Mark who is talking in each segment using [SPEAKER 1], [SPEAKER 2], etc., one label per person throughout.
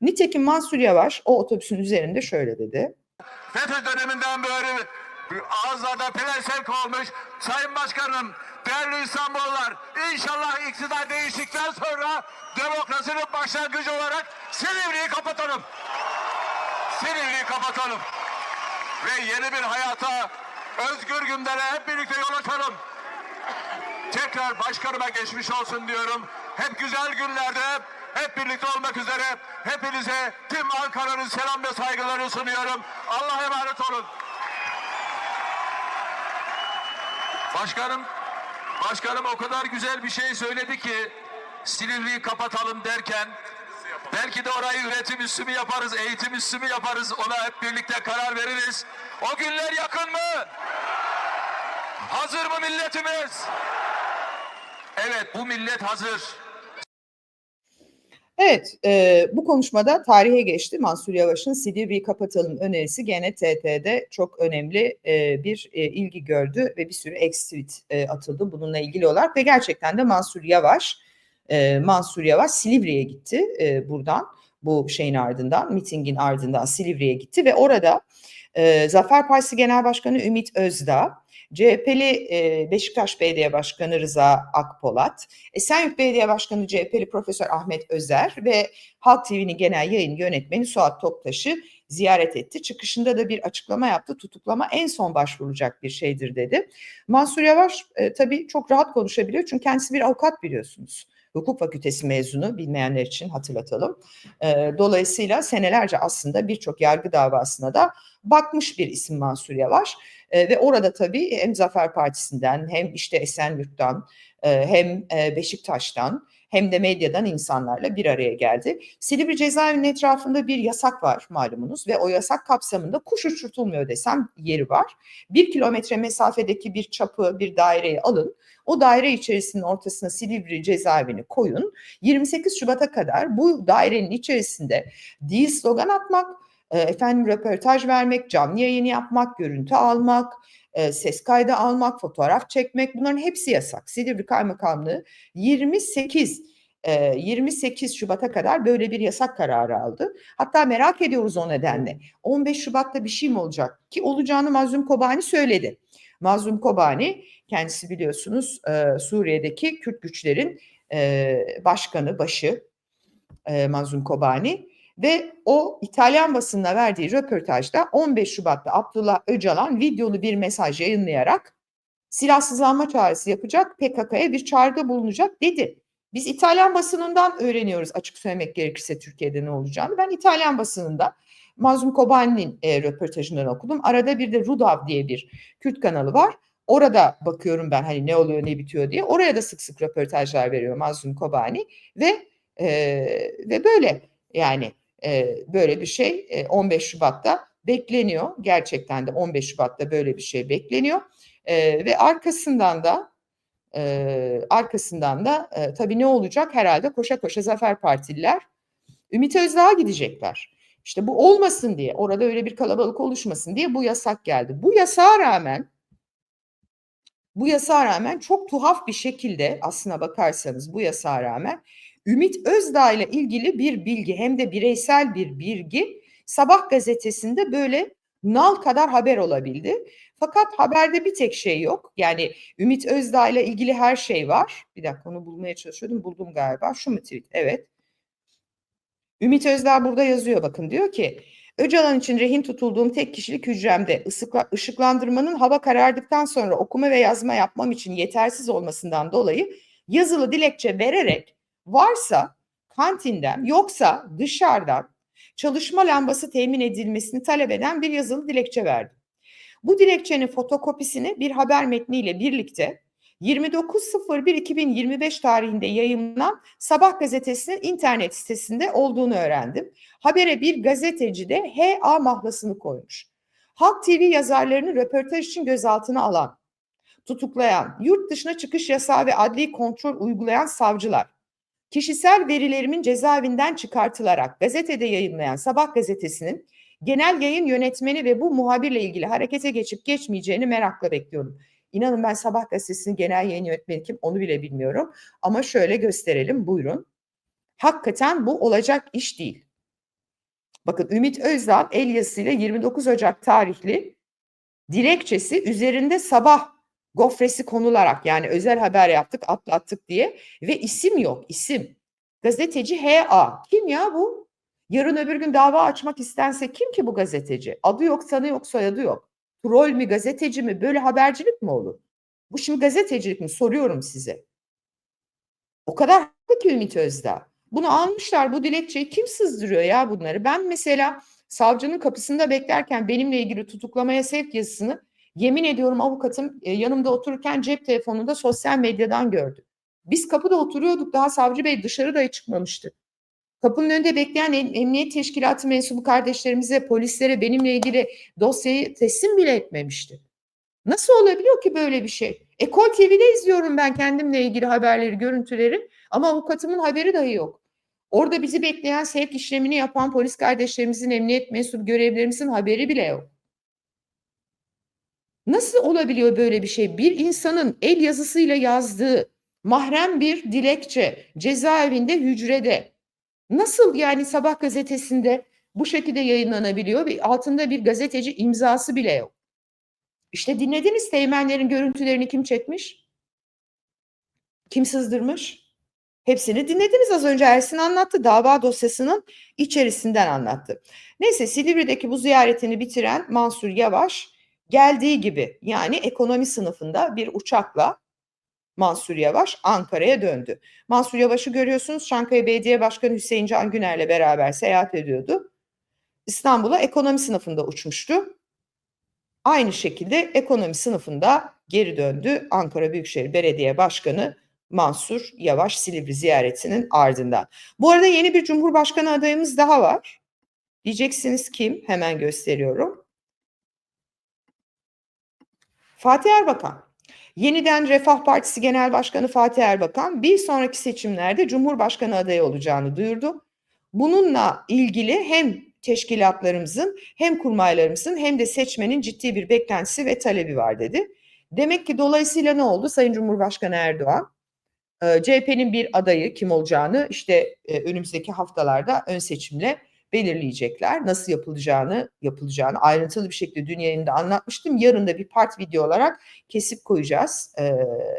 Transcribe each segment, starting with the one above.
[SPEAKER 1] Nitekim Mansur Yavaş o otobüsün üzerinde şöyle dedi.
[SPEAKER 2] FETÖ döneminden beri ağızlarda pelesenk olmuş. Sayın Başkanım, değerli İstanbullular, inşallah iktidar değiştikten sonra demokrasinin başlangıcı olarak Silivri'yi kapatalım. Silivri'yi kapatalım. Ve yeni bir hayata, özgür günlere hep birlikte yol açalım. Tekrar başkanıma geçmiş olsun diyorum. Hep güzel günlerde hep birlikte olmak üzere hepinize tüm Ankara'nın selam ve saygılarını sunuyorum. Allah'a emanet olun. Başkanım, başkanım o kadar güzel bir şey söyledi ki Silivri'yi kapatalım derken belki de orayı üretim üssü mü yaparız, eğitim üssü mü yaparız ona hep birlikte karar veririz. O günler yakın mı? Hazır mı milletimiz? Evet bu millet hazır.
[SPEAKER 1] Evet, e, bu konuşmada tarihe geçti. Mansur Yavaş'ın Silivri'yi kapatalım önerisi gene TT'de çok önemli e, bir e, ilgi gördü ve bir sürü ex-tweet e, atıldı bununla ilgili olarak ve gerçekten de Mansur Yavaş, e, Mansur Yavaş Silivri'ye gitti e, buradan bu şeyin ardından, mitingin ardından Silivri'ye gitti ve orada e, Zafer Partisi Genel Başkanı Ümit Özdağ, CHP'li e, Beşiktaş Belediye Başkanı Rıza Akpolat, Esenyurt Belediye Başkanı CHP'li Profesör Ahmet Özer ve Halk TV'nin genel yayın yönetmeni Suat Toptaş'ı ziyaret etti. Çıkışında da bir açıklama yaptı. Tutuklama en son başvurulacak bir şeydir dedi. Mansur Yavaş e, tabii çok rahat konuşabiliyor çünkü kendisi bir avukat biliyorsunuz. Hukuk fakültesi mezunu bilmeyenler için hatırlatalım. Dolayısıyla senelerce aslında birçok yargı davasına da bakmış bir isim Mansur Yavaş. Ve orada tabii hem Zafer Partisi'nden hem işte Esenyurt'tan hem Beşiktaş'tan hem de medyadan insanlarla bir araya geldi. Silivri cezaevinin etrafında bir yasak var malumunuz ve o yasak kapsamında kuş uçurtulmuyor desem yeri var. Bir kilometre mesafedeki bir çapı, bir daireyi alın. O daire içerisinin ortasına Silivri cezaevini koyun. 28 Şubat'a kadar bu dairenin içerisinde değil slogan atmak, e, efendim röportaj vermek, canlı yayın yapmak, görüntü almak, e, ses kaydı almak, fotoğraf çekmek bunların hepsi yasak. Silivri Kaymakamlığı 28 e, 28 Şubat'a kadar böyle bir yasak kararı aldı. Hatta merak ediyoruz o nedenle. 15 Şubat'ta bir şey mi olacak? Ki olacağını Mazlum Kobani söyledi. Mazlum Kobani kendisi biliyorsunuz e, Suriye'deki Kürt güçlerin e, başkanı, başı e, Mazlum Kobani ve o İtalyan basınına verdiği röportajda 15 Şubat'ta Abdullah Öcalan videolu bir mesaj yayınlayarak silahsızlanma çağrısı yapacak, PKK'ya bir çağrıda bulunacak dedi. Biz İtalyan basınından öğreniyoruz açık söylemek gerekirse Türkiye'de ne olacağını. Ben İtalyan basınında Mazlum Kobani'nin e, röportajından okudum. Arada bir de Rudav diye bir Kürt kanalı var. Orada bakıyorum ben hani ne oluyor ne bitiyor diye. Oraya da sık sık röportajlar veriyor Mazlum Kobani ve e, ve böyle yani e, böyle bir şey e, 15 Şubat'ta bekleniyor. Gerçekten de 15 Şubat'ta böyle bir şey bekleniyor. E, ve arkasından da e, arkasından da e, tabii ne olacak herhalde koşa koşa Zafer Partililer Ümit Özdağ'a gidecekler. İşte bu olmasın diye orada öyle bir kalabalık oluşmasın diye bu yasak geldi. Bu yasağa rağmen bu yasağa rağmen çok tuhaf bir şekilde aslına bakarsanız bu yasağa rağmen Ümit Özdağ ile ilgili bir bilgi hem de bireysel bir bilgi Sabah gazetesinde böyle nal kadar haber olabildi. Fakat haberde bir tek şey yok. Yani Ümit Özdağ ile ilgili her şey var. Bir dakika onu bulmaya çalışıyordum. Buldum galiba. Şu mu tweet? Evet. Ümit Özdağ burada yazıyor bakın diyor ki Öcalan için rehin tutulduğum tek kişilik hücremde ısıkla, ışıklandırmanın hava karardıktan sonra okuma ve yazma yapmam için yetersiz olmasından dolayı yazılı dilekçe vererek varsa kantinden yoksa dışarıdan çalışma lambası temin edilmesini talep eden bir yazılı dilekçe verdi. Bu dilekçenin fotokopisini bir haber metniyle birlikte 29.01.2025 tarihinde yayınlanan Sabah gazetesinin internet sitesinde olduğunu öğrendim. Habere bir gazeteci de HA mahlasını koymuş. Halk TV yazarlarını röportaj için gözaltına alan, tutuklayan, yurt dışına çıkış yasağı ve adli kontrol uygulayan savcılar, kişisel verilerimin cezaevinden çıkartılarak gazetede yayınlayan Sabah gazetesinin genel yayın yönetmeni ve bu muhabirle ilgili harekete geçip geçmeyeceğini merakla bekliyorum. İnanın ben Sabah gazetesinin genel yayın yönetmeni kim onu bile bilmiyorum. Ama şöyle gösterelim buyurun. Hakikaten bu olacak iş değil. Bakın Ümit Özdağ el yazısıyla 29 Ocak tarihli dilekçesi üzerinde sabah gofresi konularak yani özel haber yaptık atlattık diye ve isim yok isim. Gazeteci H.A. Kim ya bu? Yarın öbür gün dava açmak istense kim ki bu gazeteci? Adı yok, sanı yok, soyadı yok. Troll mi, gazeteci mi? Böyle habercilik mi olur? Bu şimdi gazetecilik mi? Soruyorum size. O kadar haklı ki Ümit Özdağ. Bunu almışlar bu dilekçeyi kim sızdırıyor ya bunları? Ben mesela savcının kapısında beklerken benimle ilgili tutuklamaya sevk yazısını yemin ediyorum avukatım e, yanımda otururken cep telefonunda sosyal medyadan gördü. Biz kapıda oturuyorduk daha savcı bey dışarı dahi çıkmamıştı. Kapının önünde bekleyen em- emniyet teşkilatı mensubu kardeşlerimize, polislere benimle ilgili dosyayı teslim bile etmemişti. Nasıl olabiliyor ki böyle bir şey? Ekol TV'de izliyorum ben kendimle ilgili haberleri, görüntüleri ama avukatımın haberi dahi yok. Orada bizi bekleyen sevk işlemini yapan polis kardeşlerimizin, emniyet mensubu görevlerimizin haberi bile yok. Nasıl olabiliyor böyle bir şey? Bir insanın el yazısıyla yazdığı mahrem bir dilekçe cezaevinde hücrede nasıl yani sabah gazetesinde bu şekilde yayınlanabiliyor ve altında bir gazeteci imzası bile yok. İşte dinlediniz teğmenlerin görüntülerini kim çekmiş? Kim sızdırmış? Hepsini dinlediniz az önce Ersin anlattı. Dava dosyasının içerisinden anlattı. Neyse Silivri'deki bu ziyaretini bitiren Mansur Yavaş geldiği gibi yani ekonomi sınıfında bir uçakla Mansur Yavaş Ankara'ya döndü. Mansur Yavaş'ı görüyorsunuz Çankaya Belediye Başkanı Hüseyin Can Güner'le beraber seyahat ediyordu. İstanbul'a ekonomi sınıfında uçmuştu. Aynı şekilde ekonomi sınıfında geri döndü Ankara Büyükşehir Belediye Başkanı Mansur Yavaş Silivri ziyaretinin ardından. Bu arada yeni bir Cumhurbaşkanı adayımız daha var. Diyeceksiniz kim? Hemen gösteriyorum. Fatih Erbakan. Yeniden Refah Partisi Genel Başkanı Fatih Erbakan bir sonraki seçimlerde Cumhurbaşkanı adayı olacağını duyurdu. Bununla ilgili hem teşkilatlarımızın hem kurmaylarımızın hem de seçmenin ciddi bir beklentisi ve talebi var dedi. Demek ki dolayısıyla ne oldu? Sayın Cumhurbaşkanı Erdoğan e, CHP'nin bir adayı kim olacağını işte e, önümüzdeki haftalarda ön seçimle belirleyecekler. Nasıl yapılacağını yapılacağını ayrıntılı bir şekilde dün yayında anlatmıştım. Yarın da bir part video olarak kesip koyacağız e,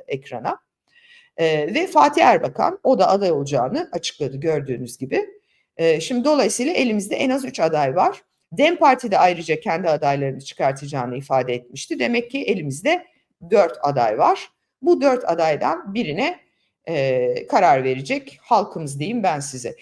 [SPEAKER 1] ekrana. E, ve Fatih Erbakan o da aday olacağını açıkladı gördüğünüz gibi. E, şimdi dolayısıyla elimizde en az 3 aday var. Dem Parti de ayrıca kendi adaylarını çıkartacağını ifade etmişti. Demek ki elimizde 4 aday var. Bu 4 adaydan birine e, karar verecek halkımız diyeyim ben size.